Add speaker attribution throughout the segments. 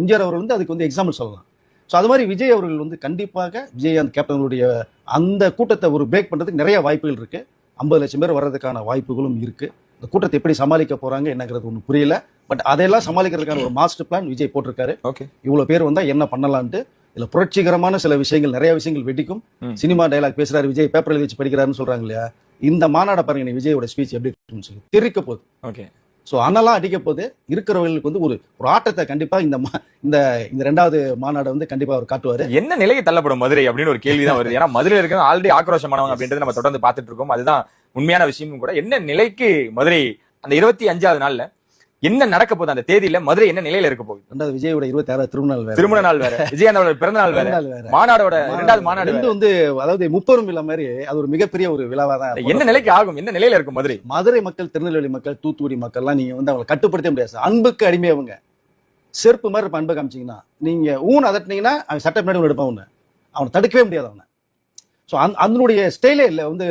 Speaker 1: எம்ஜிஆர் அவர்கள் வந்து அதுக்கு வந்து எக்ஸாம்பிள் சொல்லலாம். ஸோ அது மாதிரி விஜய் அவர்கள் வந்து கண்டிப்பாக விஜயகாந்த் கேப்டனுடைய அந்த கூட்டத்தை ஒரு பிரேக் பண்ணுறதுக்கு நிறைய வாய்ப்புகள் இருக்கு. ஐம்பது லட்சம் பேர் வர்றதுக்கான வாய்ப்புகளும் இருக்கு. இந்த கூட்டத்தை எப்படி சமாளிக்க போறாங்க என்னங்கிறது ஒன்றும் புரியல. பட் அதையெல்லாம் சமாளிக்கிறதுக்கான ஒரு மாஸ்டர் பிளான் விஜய் போட்டிருக்காரு.
Speaker 2: ஓகே
Speaker 1: இவ்வளவு பேர் வந்தா என்ன பண்ணலான்ட்டு இதுல புரட்சிகரமான சில விஷயங்கள் நிறைய விஷயங்கள் வெடிக்கும். சினிமா டயலாக் பேசுறாரு விஜய் பேப்பர் எழுதி வச்சு படிக்கிறாருன்னு சொல்றாங்க இல்லையா? இந்த மாநாட பாருங்க விஜயோட ஸ்பீச் எப்படி இருக்குன்னு சொல்லி. தெரிக்க போகுது.
Speaker 2: ஓகே
Speaker 1: ஸோ அனலாம் அடிக்க போது இருக்கிறவங்களுக்கு வந்து ஒரு ஒரு ஆட்டத்தை கண்டிப்பாக இந்த மா- இந்த இந்த ரெண்டாவது மாநாடு வந்து கண்டிப்பாக அவர் காட்டுவார்.
Speaker 2: என்ன நிலைக்கு தள்ளப்படும் மதுரை அப்படின்னு ஒரு கேள்வி தான் வருது. ஏன்னா மதுரையில் இருக்கிற ஆல்ரெடி ஆக்ரோஷமானவங்க அப்படின்றது நம்ம தொடர்ந்து பார்த்துட்டு இருக்கோம். அதுதான் உண்மையான விஷயமும் கூட. என்ன நிலைக்கு மதுரை அந்த இருபத்தி அஞ்சாவது நாளில் என்ன நடக்க போகுது அந்த தேதியில? மதுரை என்ன நிலையில இருக்க போகுது?
Speaker 1: ரெண்டாவது விஜயோட இருபத்தி ஆறாவது திருமண வேற.
Speaker 2: திருமண நாள் வேற. விஜயகாந்தோட பிறந்த நாள் வேற.
Speaker 1: நாள்
Speaker 2: மாநாடோட இரண்டாவது மாநாடு
Speaker 1: வந்து அதாவது முப்பெரும் விழா மாதிரி அது ஒரு மிகப்பெரிய ஒரு விழாவா தான்
Speaker 2: என்ன நிலைக்கு ஆகும்? என்ன நிலையில இருக்கும் மதுரை?
Speaker 1: மதுரை மக்கள் திருநெல்வேலி மக்கள் தூத்துக்குடி மக்கள்லாம் நீங்க வந்து அவங்களை கட்டுப்படுத்த முடியாது. அன்புக்கு அடிமை அவங்க செருப்பு மாதிரி இருப்ப அன்பை காமிச்சீங்கன்னா நீங்க ஊன் அதட்டினீங்கன்னா அவன் சட்ட பின்னாடி எடுப்பான் ஒன்று அவனை தடுக்கவே முடியாது அவனை. ஸோ அந் அதனுடைய ஸ்டைலே இல்லை. வந்து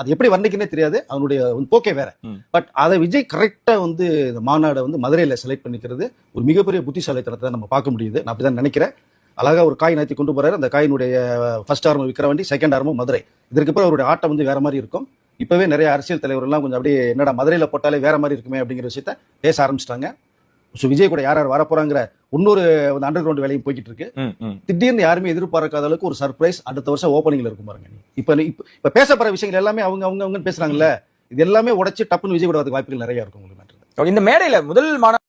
Speaker 1: அது எப்படி வர்ணிக்கனே தெரியாது. அதனுடைய வந்து போக்கே வேற. பட் அதை விஜய் கரெக்டாக வந்து இந்த மாநாடை வந்து மதுரையில் செலக்ட் பண்ணிக்கிறது ஒரு மிகப்பெரிய புத்திசாலித்தனத்தை நம்ம பார்க்க முடியுது. நான் அப்படிதான் நினைக்கிறேன். அழகா ஒரு காய் நகர்த்தி கொண்டு போறாரு. அந்த காயினுடைய ஃபர்ஸ்ட் ஆர்மம் விக்கிரவாண்டி செகண்ட் ஆர்மம் மதுரை. இதற்கு அப்புறம் அவருடைய ஆட்டம் வந்து வேற மாதிரி இருக்கும். இப்பவே நிறைய அரசியல் தலைவர்கள்லாம் கொஞ்சம் அப்படியே என்னடா மதுரையில போட்டாலே வேற மாதிரி இருக்குமே அப்படிங்கிற விஷயத்த பேச ஆரம்பிச்சிட்டாங்க. ஸோ விஜய் கூட யார் யார் வரப்போறாங்கிற இன்னொரு அண்டர் கிரவுண்ட் வேலையும் போய்கிட்டு இருக்கு. திடீர்னு யாருமே எதிர்பார்க்காத அளவுக்கு ஒரு சர்ப்ரைஸ் அடுத்த வருஷம் ஓப்பனிங்ல இருக்கும் பாருங்க. இப்ப இப்ப பேசப்படுற விஷயங்கள் எல்லாமே அவங்க அவங்க அவங்க பேசுறாங்கல்ல இது எல்லாமே உடைச்சு டப்புன்னு விஜய் கூட வரதுக்கு வாய்ப்புகள் நிறைய இருக்கும் உங்களுக்கு
Speaker 2: இந்த மேடையில முதல் மாநாடு